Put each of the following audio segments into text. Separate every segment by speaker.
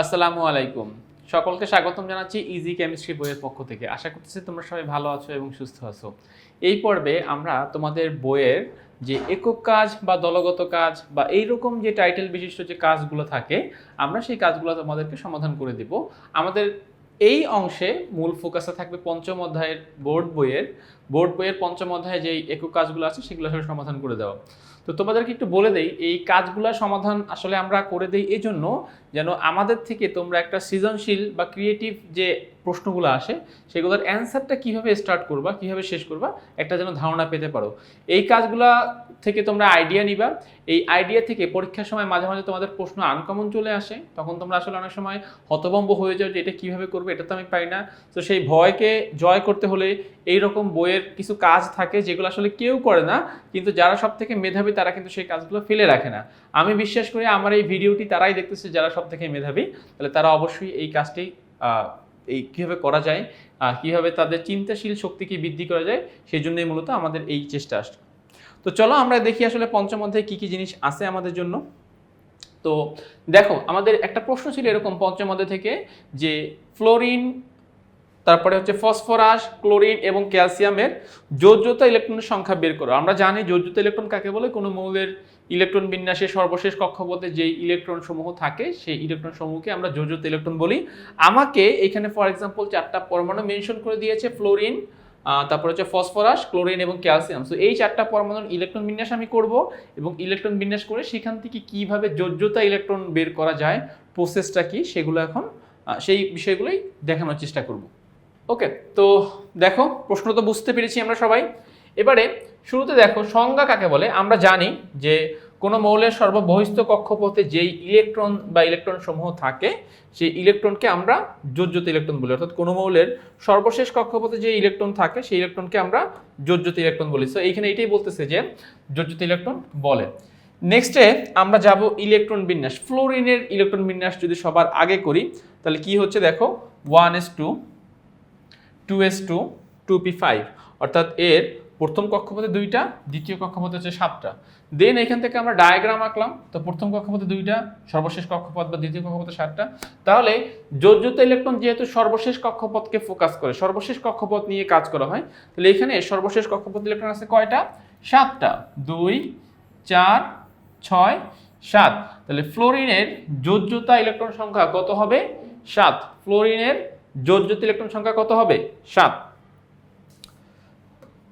Speaker 1: আসসালামু আলাইকুম। সকলকে স্বাগতম জানাচ্ছি ইজি কেমিস্ট্রি বইয়ের পক্ষ থেকে। আশা করতেছি তোমরা সবাই ভালো আছো এবং সুস্থ আছো। এই পর্বে আমরা তোমাদের বইয়ের যে একক কাজ বা দলগত কাজ বা এই রকম যে টাইটেল বিশিষ্ট যে কাজগুলো থাকে, আমরা সেই কাজগুলো তোমাদেরকে সমাধান করে দিব। আমাদের এই অংশে মূল ফোকাসে থাকবে পঞ্চম অধ্যায়ের বোর্ড বইয়ের। বোর্ড বইয়ের পঞ্চম অধ্যায়ে যেই একক কাজগুলো আছে, সেগুলো আসলে সমাধান করে দেওয়া। তো তোমাদেরকে একটু বলে দেই, এই কাজগুলো সমাধান আসলে আমরা করে দেই এই জন্য যেন আমাদের থেকে তোমরা একটা সৃজনশীল বা ক্রিয়েটিভ যে প্রশ্নগুলো আসে, সেগুলোর অ্যান্সারটা কীভাবে স্টার্ট করবা, কীভাবে শেষ করবা, একটা যেন ধারণা পেতে পারো। এই কাজগুলা থেকে তোমরা আইডিয়া নিবা। এই আইডিয়া থেকে পরীক্ষার সময় মাঝে মাঝে তোমাদের প্রশ্ন আনকমন চলে আসে। তখন তোমরা আসলে অনেক সময় হতভম্ব হয়ে যাও যে এটা কীভাবে করবে, এটা তো আমি পাই না। তো সেই ভয়কে জয় করতে হলে এই রকম বইয়ের কিছু কাজ থাকে যেগুলো আসলে কেউ করে না, কিন্তু যারা সব থেকে মেধাবী তারা কিন্তু সেই কাজগুলো ফেলে রাখে না। আমি বিশ্বাস করি আমার এই ভিডিওটি তারাই দেখতেছে যারা সব থেকে মেধাবী, তাহলে তারা অবশ্যই এই কাজটি এই কীভাবে করা যায় কীভাবে তাদের চিন্তাশীল শক্তিকে বৃদ্ধি করা যায় সেই জন্যই মূলত আমাদের এই চেষ্টা আসে তো চলো আমরা দেখি আসলে পঞ্চম অধ্যায়ে কী কী জিনিস আছে আমাদের জন্য। তো দেখো, আমাদের একটা প্রশ্ন ছিল এরকম পঞ্চম অধ্যায় থেকে যে, ফ্লোরিন তারপরে হচ্ছে ফসফরাস, ক্লোরিন এবং ক্যালসিয়ামের যোজ্যতা ইলেকট্রনের সংখ্যা বের করো। আমরা জানি যোজ্যতা ইলেকট্রন কাকে বলে? কোনো মৌলের ইলেকট্রন বিন্যাসে সর্বশেষ কক্ষপথে যে ইলেকট্রন সমূহ থাকে, সেই ইলেকট্রন সমূহকে আমরা যোজ্যতা ইলেকট্রন বলি। আমাকে এখানে ফর এক্সাম্পল চারটা পরমাণু মেনশন করে দিয়েছে ফ্লোরিন তারপর হচ্ছে ফসফরাস ক্লোরিন এবং ক্যালসিয়াম সো এই চারটা পরমাণুর ইলেকট্রন বিন্যাস আমি করব এবং ইলেকট্রন বিন্যাস করে সেখান থেকে কীভাবে যোজ্যতা ইলেকট্রন বের করা যায় প্রসেসটা কি, সেগুলো এখন সেই বিষয়গুলোই দেখানোর চেষ্টা করব। ওকে, তো দেখো, প্রশ্ন তো বুঝতে পেরেছি আমরা সবাই। এবারে শুরুতে দেখো, সংজ্ঞা কাকে বলে? আমরা জানি যে কোনো মৌলের সর্ববহিস্থ কক্ষপথে যেই ইলেকট্রন বা ইলেকট্রন সমূহ থাকে, সেই ইলেকট্রনকে আমরা যোজ্যতা ইলেকট্রন বলি। অর্থাৎ কোনো মৌলের সর্বশেষ কক্ষপথে যে ইলেকট্রন থাকে, সেই ইলেকট্রনকে আমরা যোজ্যতা ইলেকট্রন বলি। তো এইখানে এটাই বলতেছে যে যোজ্যতা ইলেকট্রন বলে। নেক্সটে আমরা যাব ইলেকট্রন বিন্যাস। ফ্লোরিনের ইলেকট্রন বিন্যাস যদি সবার আগে করি, তাহলে কি হচ্ছে দেখো? One S two two S two two P five, অর্থাৎ এর প্রথম কক্ষপথে দুইটা, দ্বিতীয় কক্ষপথে হচ্ছে সাতটা। দেন এখান থেকে আমরা ডায়াগ্রাম আঁকলাম, তো প্রথম কক্ষপথে দুইটা, সর্বশেষ কক্ষপথ বা দ্বিতীয় কক্ষপথে সাতটা। তাহলে যোজ্যতা ইলেকট্রন যেহেতু সর্বশেষ কক্ষপথকে ফোকাস করে, সর্বশেষ কক্ষপথ নিয়ে কাজ করা হয়, তাহলে এখানে সর্বশেষ কক্ষপথ ইলেকট্রন আছে কয়টা? সাতটা। দুই, চার, ছয়, সাত। তাহলে ফ্লোরিনের যোজ্যতা ইলেকট্রন সংখ্যা কত হবে? সাত। ফ্লোরিনের যোজ্যতা ইলেকট্রন সংখ্যা কত হবে? সাত।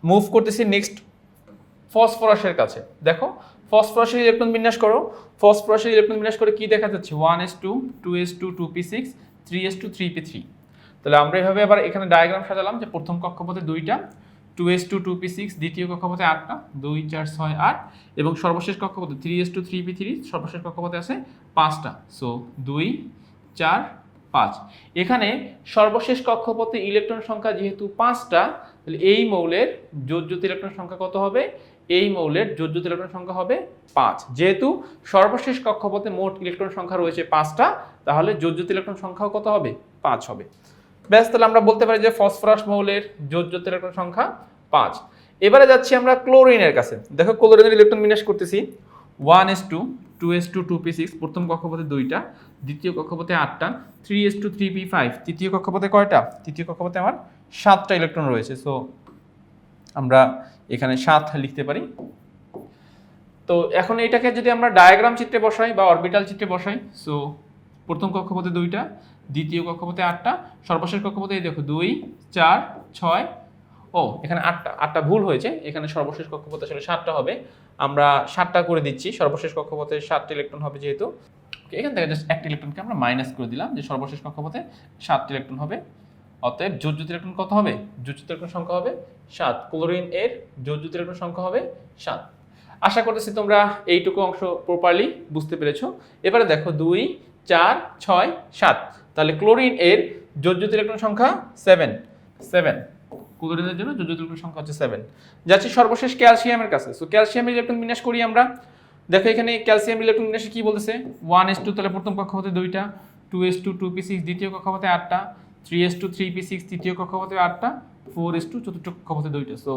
Speaker 1: মুভ করতেছি নেক্সট ফসফরাসের কাছে। দেখো ফসফরাসের ইলেকট্রন বিন্যাস করো। ফসফরাসের ইলেকট্রন বিন্যাস করে কি দেখা যাচ্ছে? One S two two S two two P six three S two three P three তাহলে আমরা এভাবে আবার এখানে ডায়াগ্রাম সাজালাম যে প্রথম কক্ষপথে দুইটা two S two two P six দ্বিতীয় কক্ষপথে আটটা, দুই, চার, ছয়, আট, এবং সর্বশেষ কক্ষপথে three S two three P three সর্বশেষ কক্ষপথে আছে পাঁচটা। সো দুই, চার পাঁচ। এখানে সর্বশেষ কক্ষপথে ইলেকট্রন সংখ্যা যেহেতু পাঁচটা, তাহলে এই মৌলের যোজ্যতা ইলেকট্রন সংখ্যা কত হবে? এই মৌলের যোজ্যতা ইলেকট্রন সংখ্যা হবে পাঁচ। যেহেতু সর্বশেষ কক্ষপথে মোট ইলেকট্রন সংখ্যা রয়েছে পাঁচটা, তাহলে যোজ্যতা ইলেকট্রন সংখ্যাও কত হবে? পাঁচ হবে। ব্যাস, তাহলে আমরা বলতে পারি যে ফসফরাস মৌলের যোজ্যতা ইলেকট্রন সংখ্যা পাঁচ। এবারে যাচ্ছি আমরা ক্লোরিনের কাছে। দেখো, ক্লোরিনের ইলেকট্রন বিন্যাস করতেছি। One S two two S two two P six প্রথম কক্ষপথে দুইটা, দ্বিতীয় কক্ষপথে আটটা three S two three P five তৃতীয় কক্ষপথে কয়টা? তৃতীয় কক্ষপথে আমার সাতটা ইলেকট্রন রয়েছে সো আমরা এখানে সাত লিখতে পারি। তো এখন এটাকে যদি আমরা ডায়াগ্রাম চিত্রে বসাই বা অরবিটাল চিত্রে বসাই সো প্রথম কক্ষপথে দুইটা, দ্বিতীয় কক্ষপথে আটটা, সর্বশেষ কক্ষপথে এই দেখো দুই, চার, ছয়, ও, এখানে আটটা আটটা ভুল হয়েছে, এখানে সর্বশেষ কক্ষপথে আসলে সাতটা হবে আমরা সাতটা করে দিচ্ছি। সর্বশেষ কক্ষপথে সাতটা ইলেকট্রন হবে যেহেতু। এখান থেকে জাস্ট একটা ইলেকট্রনকে আমরা মাইনাস করে দিলাম যে সর্বশেষ কক্ষপথে সাতটা ইলেকট্রন হবে। অতএব যোজ্যত ইলেকট্রন কত হবে? যোজ্যত ইলেকট্রন সংখ্যা হবে সাত। ক্লোরিন এর যোজ্যত ইলেকট্রন সংখ্যা হবে সাত। আশা করতেছি তোমরা এইটুকু অংশ প্রপারলি বুঝতে পেরেছ। এবারে দেখো দুই, চার, ছয়, সাত। তাহলে ক্লোরিন এর যোজ্যত ইলেকট্রন সংখ্যা সেভেন সেভেন ক্লোরিনের জন্য ইলেকট্রন সংখ্যা হচ্ছে সেভেন যাচ্ছি সর্বশেষ ক্যালসিয়ামের কাছে। সো ক্যালসিয়ামের ইলেকট্রন বিন্যাস করি আমরা। দেখো এখানে ক্যালসিয়াম ইলেকট্রন বিন্যাসে কি বলতেছে? ওয়ান এস টু তাহলে প্রথম কক্ষপথে দুইটা two S two two P six দ্বিতীয় কক্ষপথে আটটা three S two three P six তৃতীয় কক্ষপথে আটটা ফোর এস টু চতুর্থ কক্ষপথে দুইটা। সো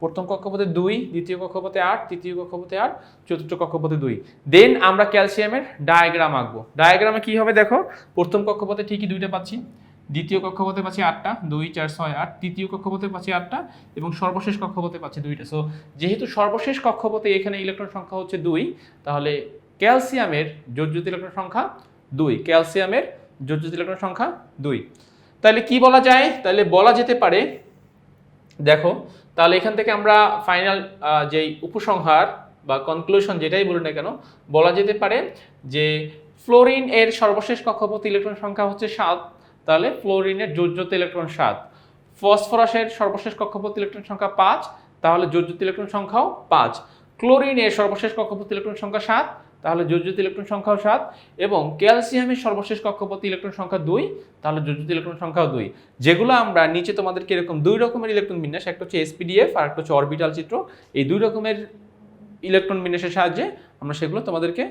Speaker 1: প্রথম কক্ষপথে দুই, দ্বিতীয় কক্ষপথে আট, তৃতীয় কক্ষপথে আট, চতুর্থ কক্ষপথে দুই। দেন আমরা ক্যালসিয়ামের ডায়াগ্রাম আঁকবো। ডায়াগ্রামে কি হবে দেখো? প্রথম কক্ষপথে ঠিকই দুইটা পাচ্ছি। দ্বিতীয় কক্ষপথে পাচ্ছি আটটা, দুই, চার, ছয়, আট, তৃতীয় কক্ষপথে পাচ্ছি আটটা এবং সর্বশেষ কক্ষপথে পাচ্ছি দুইটা। সো যেহেতু সর্বশেষ কক্ষপথে এখানে ইলেকট্রন সংখ্যা হচ্ছে দুই, তাহলে ক্যালসিয়ামের যোজ্যত ইলেকট্রন সংখ্যা দুই, ক্যালসিয়ামের যোজ্যত ইলেকট্রন সংখ্যা দুই। তাহলে কি বলা যায়? তাহলে বলা যেতে পারে, দেখো, তাহলে এখান থেকে আমরা ফাইনাল যেই উপসংহার বা কনক্লুশন যেটাই বলি না কেন, বলা যেতে পারে যে ফ্লোরিন এর সর্বশেষ কক্ষপথ ইলেকট্রন সংখ্যা হচ্ছে সাত তাহলে ফ্লোরিনের যোজ্যত ইলেকট্রন সাত। ফসফরাসের সর্বশেষ কক্ষপথ ইলেকট্রন সংখ্যা পাঁচ, তাহলে যোজ্যত ইলেকট্রন সংখ্যাও পাঁচ। ক্লোরিনের সর্বশেষ কক্ষপথ ইলেকট্রন সংখ্যা সাত, তাহলে যোজ্যত ইলেকট্রন সংখ্যাও সাত। এবং ক্যালসিয়ামের সর্বশেষ কক্ষপথ ইলেকট্রন সংখ্যা দুই, তাহলে যোজ্যত ইলেকট্রন সংখ্যাও দুই। যেগুলো আমরা নিচে তোমাদেরকে এরকম দুই রকমের ইলেকট্রন বিন্যাস, একটা হচ্ছে এসপিডিএফ আর একটা হচ্ছে অরবিটাল চিত্র, এই দুই রকমের ইলেকট্রন বিন্যাসের সাহায্যে আমরা সেগুলো তোমাদেরকে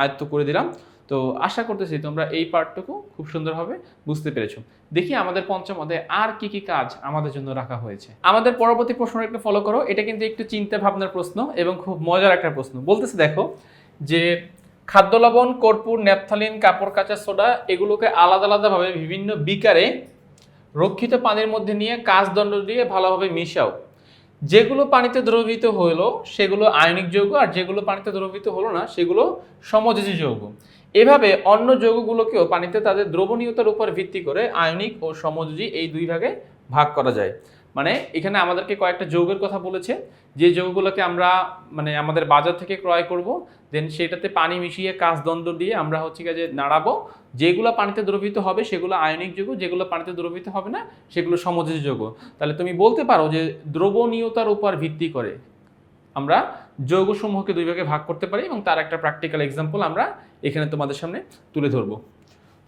Speaker 1: আয়ত্ত করে দিলাম। তো আশা করতেছি তোমরা এই পার্টটুকু খুব সুন্দরভাবে বুঝতে পেরেছ। দেখি আমাদের পঞ্চম অধ্যায়ে আর কি কি কাজ আমাদের জন্য রাখা হয়েছে। আমাদের পরবর্তী প্রশ্নটা একটু ফলো করো, এটা কিন্তু একটু চিন্তা ভাবনার প্রশ্ন এবং খুব মজার একটা প্রশ্ন। বলতেছে দেখো যে খাদ্য লবণ, কর্পূর, ন্যাপথালিন, কাপড়, কাঁচা সোডা এগুলোকে আলাদা আলাদাভাবে বিভিন্ন বিকারে রক্ষিত পানির মধ্যে নিয়ে কাঁচদণ্ড দিয়ে ভালোভাবে মিশাও। যেগুলো পানিতে দ্রবীভূত হলো সেগুলো আয়নিক যৌগ আর যেগুলো পানিতে দ্রবীভূত হলো না সেগুলো সমযোজী যৌগ। এভাবে অন্য যৌগগুলোকেও পানিতে তাদের দ্রবণীয়তার উপর ভিত্তি করে আয়নিক ও সমযোজী এই দুই ভাগে ভাগ করা যায়। মানে এখানে আমাদেরকে কয়েকটা যৌগের কথা বলেছে। যে যৌগগুলোকে আমরা মানে আমাদের বাজার থেকে ক্রয় করব, দেন সেটাতে পানি মিশিয়ে কাঁচদণ্ড দিয়ে আমরা হচ্ছে যে নাড়াবো, যেগুলো পানিতে দ্রবীভূত হবে সেগুলো আয়নিক যৌগ, যেগুলো পানিতে দ্রবীভূত হবে না সেগুলো সমযোজী যৌগ। তাহলে তুমি বলতে পারো যে দ্রবণীয়তার উপর ভিত্তি করে আমরা যৌগসমূহকে দুই ভাগে ভাগ করতে পারি এবং তার একটা প্র্যাকটিক্যাল এক্সাম্পল আমরা এখানে তোমাদের সামনে তুলে ধরবো।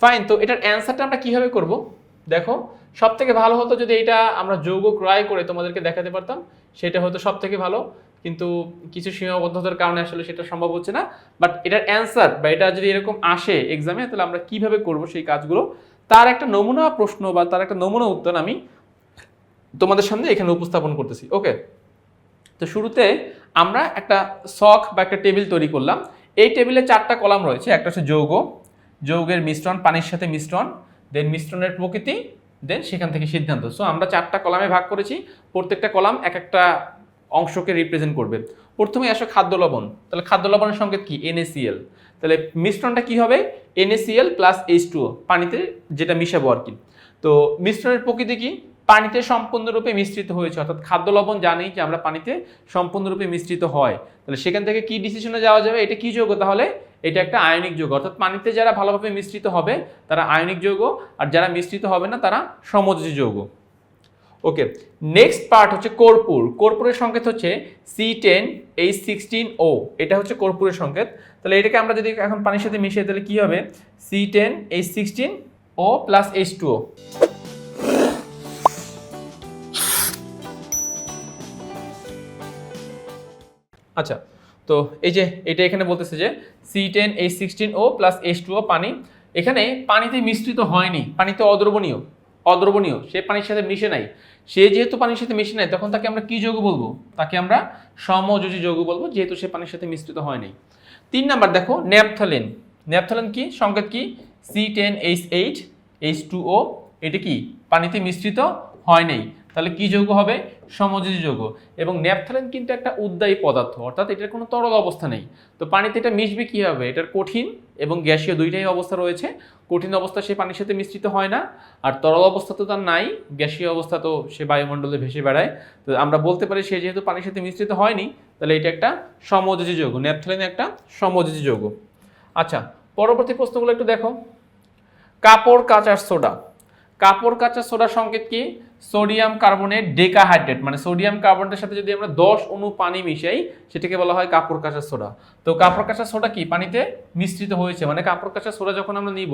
Speaker 1: ফাইন তো এটার অ্যান্সারটা আমরা কীভাবে করব? দেখো সব থেকে ভালো হতো যদি এটা আমরা যৌগ ক্রয় করে তোমাদেরকে দেখাতে পারতাম, সেটা হয়তো সব থেকে ভালো, কিন্তু কিছু সীমাবদ্ধতার কারণে আসলে সেটা সম্ভব হচ্ছে না। বাট এটার অ্যান্সার বা এটা যদি এরকম আসে এক্সামে তাহলে আমরা কীভাবে করব সেই কাজগুলো? তার একটা নমুনা প্রশ্ন বা তার একটা নমুনা উত্তর আমি তোমাদের সামনে এখানে উপস্থাপন করতেছি ওকে তো শুরুতে আমরা একটা শখ বা একটা টেবিল তৈরি করলাম। এই টেবিলে চারটা কলাম রয়েছে। একটা হচ্ছে যৌগ, যৌগের মিশ্রণ, পানির সাথে মিশ্রণ দেন মিশ্রণের প্রকৃতি দেন সেখান থেকে সিদ্ধান্ত। সো আমরা চারটা কলামে ভাগ করেছি। প্রত্যেকটা কলাম এক একটা অংশকে রিপ্রেজেন্ট করবে। প্রথমে আসো খাদ্য লবণ। তাহলে খাদ্য লবণের সংকেত কি? NaCl তাহলে মিশ্রণটা কি হবে? NaCl প্লাস এইচ টু পানিতে যেটা মিশাবো আর কি। তো মিশ্রণের প্রকৃতি কি? পানিতে সম্পূর্ণরূপে মিশ্রিত হয়েছে। অর্থাৎ খাদ্য লবণ জানি যে আমরা পানিতে সম্পূর্ণরূপে মিশ্রিত হয়। তাহলে সেখান থেকে কি ডিসিশনে যাওয়া যাবে? এটা কি যৌগ? তাহলে এটা একটা আয়নিক যৌগ। অর্থাৎ পানিতে যারা ভালোভাবে মিশ্রিত হবে, তারা আয়নিক যৌগ, আর যারা মিশ্রিত হবে না, তারা সমযোজী যৌগ। ওকে নেক্সট পার্ট হচ্ছে কর্পূর। কর্পূরের সংকেত হচ্ছে C ten H sixteen O এটা হচ্ছে কর্পূরের সংকেত। তাহলে এটাকে আমরা যদি এখন পানির সাথে মিশিয়ে, তাহলে কি হবে? C ten H sixteen O plus H two O আচ্ছা তো এই যে এটা এখানে বলতেছে যে C ten H sixteen O plus H two O পানি। এখানে পানিতে মিশ্রিত হয়নি, পানিতে অদ্রবণীয় অদ্রবণীয়, সে পানির সাথে মিশে নাই। সে যেহেতু পানির সাথে মিশে নাই, তখন তাকে আমরা কি যৌগ বলব? তাকে আমরা সমযোজী যৌগ বলব, যেহেতু সে পানির সাথে মিশ্রিত হয়নি। তিন নাম্বার দেখো, ন্যাপথালিন। ন্যাপথালিন কি? সংকেত কি? C ten H eight H two O, এটা কি? পানিতে মিশ্রিত হয় নাই। তাহলে কি যৌগ হবে? সমযোজী যৌগ। এবং ন্যাপথালিন কিন্তু একটা উদ্দায়ী পদার্থ, অর্থাৎ এটার কোনো তরল অবস্থা নেই। তো পানিতে এটা মিশবে কী হবে এটার কঠিন এবং গ্যাসীয় দুইটাই অবস্থা রয়েছে। কঠিন অবস্থা সে পানির সাথে মিশ্রিত হয় না। আর তরল অবস্থা তো তার নাই, গ্যাসীয় অবস্থা তো সে বায়ুমণ্ডলে ভেসে বেড়ায়। তো আমরা বলতে পারি সে যেহেতু পানির সাথে মিশ্রিত হয়নি, তাহলে এটা একটা সমযোজী যৌগ, ন্যাপথালিন একটা সমযোজী যৌগ। আচ্ছা পরবর্তী প্রশ্নগুলো একটু দেখো। কাপড় কাচার সোডা। কাপড় কাঁচা সোডা সংকেত কি? সোডিয়াম কার্বনেট ডেকাহাইড্রেট মানে সোডিয়াম কার্বনেটের সাথে যদি আমরা দশ অণু পানি মিশাই, সেটাকে বলা হয় কাপড় কাঁচা সোডা। তো কাপড় কাঁচা সোডা কি? পানিতে মিশ্রিত হয়েছে মানে কাপড় কাঁচা সোডা যখন আমরা নিব,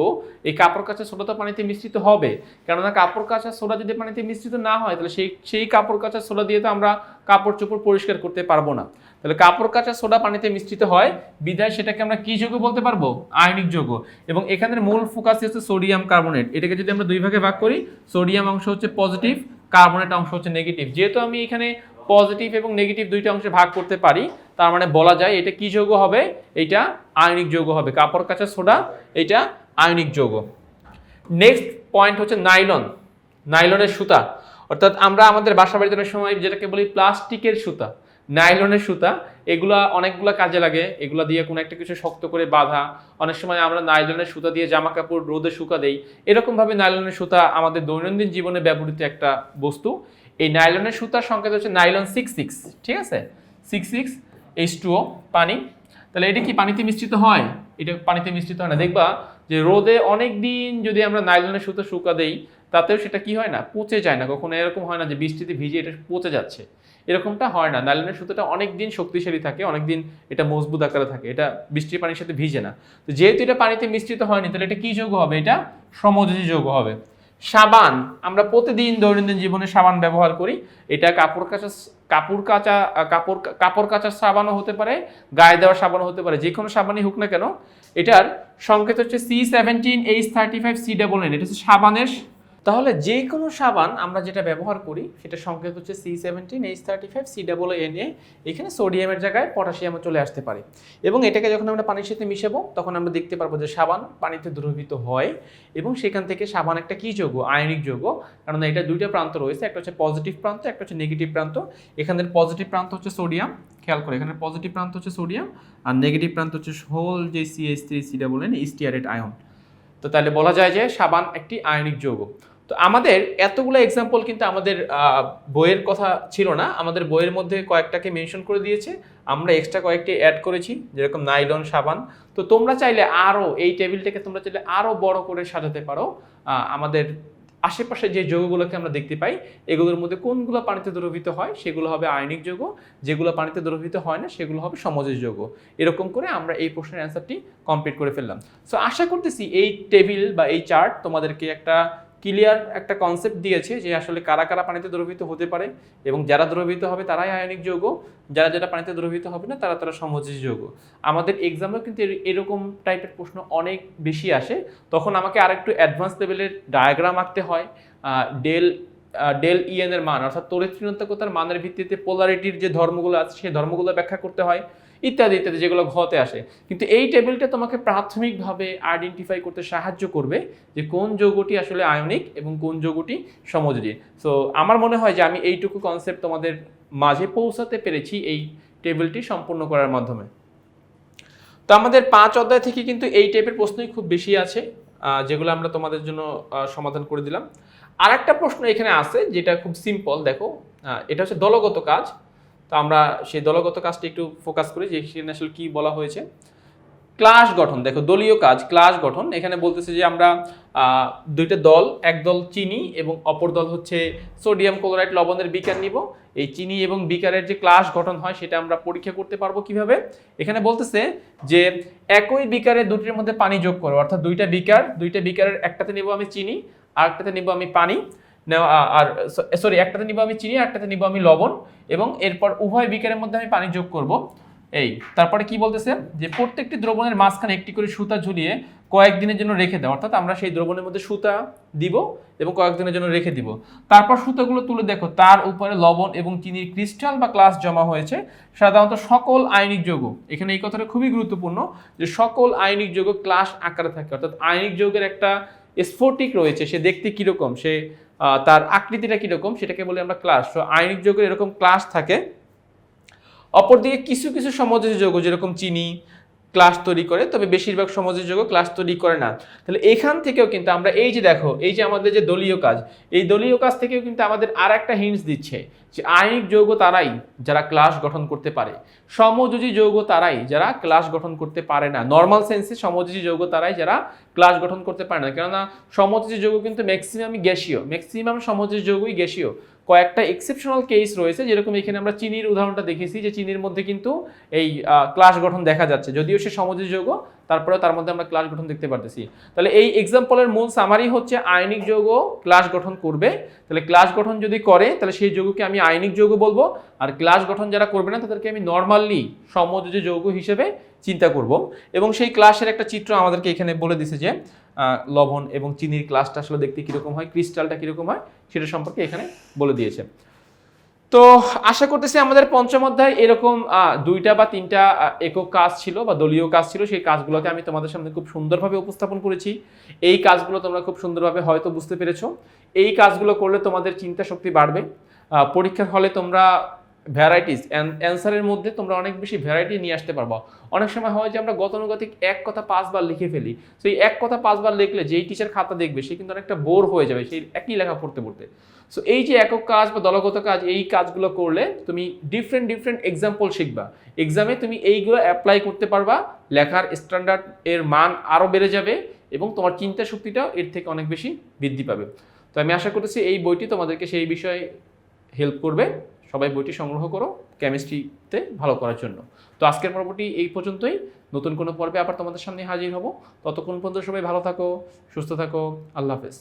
Speaker 1: এই কাপড় কাঁচা সোডা তো পানিতে মিশ্রিত হবে। কেননা কাপড় কাঁচা সোডা যদি পানিতে মিশ্রিত না হয়, তাহলে সেই সেই কাপড় কাঁচা সোডা দিয়ে তো আমরা কাপড় চোপড় পরিষ্কার করতে পারব না। তাহলে কাপড় কাঁচা সোডা পানিতে মিশ্রিত হয়। বিদায় সেটাকে আমরা কি যৌগ বলতে পারব? আয়নিক যৌগ এবং এখানের মূল ফোকাস হচ্ছে সোডিয়াম কার্বনেট। এটাকে যদি আমরা দুই ভাগে ভাগ করি, সোডিয়াম অংশ হচ্ছে পজিটিভ, কার্বনেট অংশ হচ্ছে নেগেটিভ। যেহেতু আমি এখানে পজিটিভ এবং নেগেটিভ দুইটা অংশে ভাগ করতে পারি, তার মানে বলা যায় এটা কি যৌগ হবে? এটা আয়নিক যৌগ হবে। কাপড় কাঁচা সোডা, এটা আয়নিক যৌগ নেক্সট পয়েন্ট হচ্ছে নাইলন, নাইলনের সুতা। অর্থাৎ আমরা আমাদের বাসা বাড়িতে সময় যেটাকে বলি প্লাস্টিকের সুতা। নাইলনের সুতা, এগুলা অনেকগুলা কাজে লাগে। এগুলা দিয়ে কোনো একটা কিছু শক্ত করে বাঁধা। অনেক সময় আমরা নাইলনের সুতা দিয়ে জামা কাপড় রোদে শুকা দেই। এরকমভাবে নাইলনের সুতা আমাদের দৈনন্দিন জীবনে ব্যবহৃত একটা বস্তু। এই নাইলনের সুতার সংকেত হচ্ছে নাইলন সিক্স সিক্স, ঠিক আছে? সিক্স সিক্স এইচ টুও পানি। তাহলে এটা কি পানিতে মিশ্রিত হয়? এটা পানিতে মিশ্রিত হয় না। দেখবা যে রোদে অনেক দিন যদি আমরা নাইলনের সুতো শুকা দেই, তাতেও সেটা কি হয় না? পচে যায় না। কখনো এরকম হয় না যে বৃষ্টিতে ভিজে এটা পচে যাচ্ছে। এরকমটা হয় না। নাইলনের সুতোটা অনেক দিন শক্তিশালী থাকে অনেক দিন এটা মজবুত আকারে থাকে, এটা বৃষ্টির পানির সাথে ভিজে না। তো যেহেতু এটা পানিতে মিশ্রিত হয়নি, তাহলে এটা কি যোগ্য হবে? এটা সমযোজী যোগ্য হবে। সাবান, আমরা প্রতিদিন দৈনন্দিন জীবনে সাবান ব্যবহার করি। এটা কাপড় কাচা কাপড় কাচা কাপড় কাপড় কাচার সাবানও হতে পারে, গায়ে দেওয়ার সাবানও হতে পারে, যে কোনো সাবানই হোক না কেন। এটার সংকেত হচ্ছে C seventeen H thirty five C double N এটা হচ্ছে সাবানের তাহলে যে কোনো সাবান আমরা যেটা ব্যবহার করি সেটা সংকেত হচ্ছে C seventeen H thirty five C double N A এখানে সোডিয়ামের জায়গায় পটাশিয়ামও চলে আসতে পারে। এবং এটাকে যখন আমরা পানির সাথে মিশাবো, তখন আমরা দেখতে পারব যে সাবান পানিতে দ্রবীভূত হয় এবং সেখান থেকে সাবান একটা কী যৌগ? আয়নিক যৌগ। কারণ এটা দুইটা প্রান্ত রয়েছে, একটা হচ্ছে পজিটিভ প্রান্ত, একটা হচ্ছে নেগেটিভ প্রান্ত। এখানের পজিটিভ প্রান্ত হচ্ছে সোডিয়াম খেয়াল করে, এখানে পজিটিভ প্রান্ত হচ্ছে সোডিয়াম আর নেগেটিভ প্রান্ত হচ্ছে হোল যে CS three C double N stearate ion তো তাহলে বলা যায় যে সাবান একটি আয়নিক যৌগ। তো আমাদের এতগুলো এক্সাম্পল কিন্তু আমাদের বইয়ের কথা ছিল না। আমাদের বইয়ের মধ্যে কয়েকটাকে মেনশন করে দিয়েছে। আমরা এক্সট্রা কয়েকটি অ্যাড করেছি, যেরকম নাইলন সাবান। তো তোমরা চাইলে আরও এই টেবিলটাকে তোমরা চাইলে আরও বড় করে সাজাতে পারো। আমাদের আশেপাশে যে যৌগগুলোকে আমরা দেখতে পাই, এগুলোর মধ্যে কোনগুলো পানিতে দ্রবীভূত হয়, সেগুলো হবে আয়নিক যৌগ। যেগুলো পানিতে দ্রবীভূত হয় না, সেগুলো হবে সমযোজী যৌগ। এরকম করে আমরা এই প্রশ্নের অ্যান্সারটি কমপ্লিট করে ফেললাম। সো আশা করতেছি এই টেবিল বা এই চার্ট তোমাদেরকে একটা ক্লিয়ার একটা কনসেপ্ট দিয়েছে যে আসলে কারা কারা পানিতে দ্রবীভূত হতে পারে এবং যারা দ্রবীভূত হবে তারাই আয়নিক যৌগ, যারা যারা পানিতে দ্রবীভূত হবে না তারা তারা সমযোজী যৌগ। আমাদের এক্সামেও কিন্তু এর- এরকম টাইপের প্রশ্ন অনেক বেশি আসে। তখন আমাকে আরেকটু অ্যাডভান্স লেভেলের ডায়াগ্রাম আঁকতে হয়। ডেল ডেল ইএন এর মান, অর্থাৎ তরিত্রিণতাকতার মানের ভিত্তিতে পোলারিটির যে ধর্মগুলো আছে, সেই ধর্মগুলো ব্যাখ্যা করতে হয়, ইত্যাদি ইত্যাদি, যেগুলো ঘতে আসে। কিন্তু এই টেবিলটা তোমাকে প্রাথমিকভাবে আইডেন্টিফাই করতে সাহায্য করবে যে কোন যৌগটি আসলে আয়নিক এবং কোন যৌগটি সমযোজী। সো আমার মনে হয় যে আমি এইটুকু কনসেপ্ট তোমাদের মাঝে পৌঁছাতে পেরেছি এই টেবিলটি সম্পূর্ণ করার মাধ্যমে। তো আমাদের পাঁচ অধ্যায় থেকে কিন্তু এই টাইপের প্রশ্নই খুব বেশি আছে যেগুলো আমরা তোমাদের জন্য সমাধান করে দিলাম। আর একটা প্রশ্ন এখানে আছে যেটা খুব সিম্পল দেখো এটা হচ্ছে দলগত কাজ। তো আমরা সেই দলগত কাজটি একটু ফোকাস করি যে সেখানে আসলে কি বলা হয়েছে। ক্লাস গঠন, দেখো, দলীয় কাজ, ক্লাস গঠন। এখানে বলতেছে যে আমরা দুইটা দল, এক দল চিনি এবং অপর দল হচ্ছে সোডিয়াম ক্লোরাইড লবণের বিকার নিব। এই চিনি এবং বিকারের যে ক্লাস গঠন হয় সেটা আমরা পরীক্ষা করতে পারব কীভাবে? এখানে বলতেছে যে একই বিকারে দুটির মধ্যে পানি যোগ করো, অর্থাৎ দুইটা বিকার, দুইটা বিকারের একটাতে নিব আমি চিনি আর একটাতে নিব আমি পানি আর সরি একটাতে নিব আমি চিনি একটাতে নিব আমি লবণ, এবং এরপর উভয় বিকারের মধ্যে আমি পানি যোগ করব। এই, তারপরে কি বলতেছে? যে প্রত্যেকটি দ্রবণের মাঝখানে একটি করে সুতা ঝুলিয়ে কয়েকদিনের জন্য রেখে দাও অর্থাৎ আমরা সেই দ্রবণের মধ্যে সুতা দিব এবং কয়েকদিনের জন্য রেখে দিব। তারপর সুতাগুলো তুলে দেখো, তার উপরে লবণ এবং চিনির ক্রিস্টাল বা ক্লাস জমা হয়েছে, সাধারণত সকল আয়নিক যৌগ। এখানে এই কথাটা খুবই গুরুত্বপূর্ণ যে সকল আয়নিক যৌগ ক্লাস আকারে থাকে, অর্থাৎ আয়নিক যৌগের একটা স্ফটিক রয়েছে, সে দেখতে কীরকম? সে তার আকৃতিটা কীরকম? সেটাকে বলি আমরা ক্লাস তো আয়নিক যৌগের এরকম ক্লাস থাকে। অপরদিকে কিছু কিছু সমযোজী যৌগ, যেরকম চিনি ক্লাস তৈরি করে, তবে বেশিরভাগ সমযোজী যৌগ ক্লাস তৈরি করে না। তাহলে এখান থেকেও কিন্তু আমরা এই যে দেখো, এই যে আমাদের যে দলীয় কাজ, এই দলীয় কাজ থেকেও কিন্তু আমাদের আর একটা হিন্টস দিচ্ছে যে আয়নিক যৌগ তারাই যারা ক্লাস গঠন করতে পারে। সমযোজী যৌগ তারাই যারা ক্লাস গঠন করতে পারে না। নর্মাল সেন্সে সমযোজী যৌগ তারাই যারা ক্লাস গঠন করতে পারে না। কেননা সমযোজী যৌগ কিন্তু ম্যাক্সিমামই গ্যাসীয় ম্যাক্সিমাম সমযোজী যৌগই গ্যাসীয়। কয়েকটা এক্সেপশনাল কেস রয়েছে, যেরকম এখানে আমরা চিনির উদাহরণটা দেখেছি যে চিনির মধ্যে কিন্তু এই ক্লাস গঠন দেখা যাচ্ছে। যদিও সে সমযোজী যৌগ তারপরেও তার মধ্যে আমরা ক্লাস গঠন দেখতে পারতেছি। তাহলে এই এক্সাম্পলের মূল সামারি হচ্ছে আয়নিক যৌগ ক্লাস গঠন করবে। তাহলে ক্লাস গঠন যদি করে, তাহলে সেই যৌগকে আমি আয়নিক যৌগ বলব। আর ক্লাস গঠন যারা করবে না, তাদেরকে আমি নর্মালি সমযোজী যৌগ হিসেবে চিন্তা করব। এবং সেই ক্লাসের একটা চিত্র আমাদেরকে এখানে বলে দিছে যে লবণ এবং চিনির ক্লাসটা আসলে দেখতে কীরকম হয় ক্রিস্টালটা কীরকম হয়, সেটা সম্পর্কে এখানে বলে দিয়েছে। তো আশা করতেছি আমাদের পঞ্চম অধ্যায় এরকম দুইটা বা তিনটা একক কাজ ছিল বা দলীয় কাজ ছিল, সেই কাজগুলোকে আমি তোমাদের সামনে খুব সুন্দরভাবে উপস্থাপন করেছি। এই কাজগুলো তোমরা খুব সুন্দরভাবে হয়তো বুঝতে পেরেছ। এই কাজগুলো করলে তোমাদের চিন্তা শক্তি বাড়বে। পরীক্ষার হলে তোমরা ভ্যারাইটিস অ্যান্সারের মধ্যে তোমরা অনেক বেশি ভ্যারাইটি নিয়ে আসতে পারবা। অনেক সময় হয় যে আমরা গতানুগতিক এক কথা পাঁচবার লিখে ফেলি, সেই এক কথা পাঁচবার লিখলে যেই টিচার খাতা দেখবে, সে কিন্তু অনেকটা বোর হয়ে যাবে, সেই একই লেখা পড়তে পড়তে। সো এই যে একক কাজ বা দলগত কাজ, এই কাজগুলো করলে তুমি ডিফারেন্ট ডিফারেন্ট এক্সাম্পল শিখবা। এক্সামে তুমি এইগুলো অ্যাপ্লাই করতে পারবা, লেখার স্ট্যান্ডার্ড এর মান আরও বেড়ে যাবে এবং তোমার চিন্তা শক্তিটাও এর থেকে অনেক বেশি বৃদ্ধি পাবে। তো আমি আশা করতেছি এই বইটি তোমাদেরকে সেই বিষয়ে হেল্প করবে। সবাই বইটি সংগ্রহ করো কেমিস্ট্রিতে ভালো করার জন্য। তো আজকের পর্বটি এই পর্যন্তই। নতুন কোনো পর্বে আবার তোমাদের সামনে হাজির হব। ততক্ষণ পর্যন্ত সবাই ভালো থাকো, সুস্থ থাকো। আল্লাহ হাফেজ।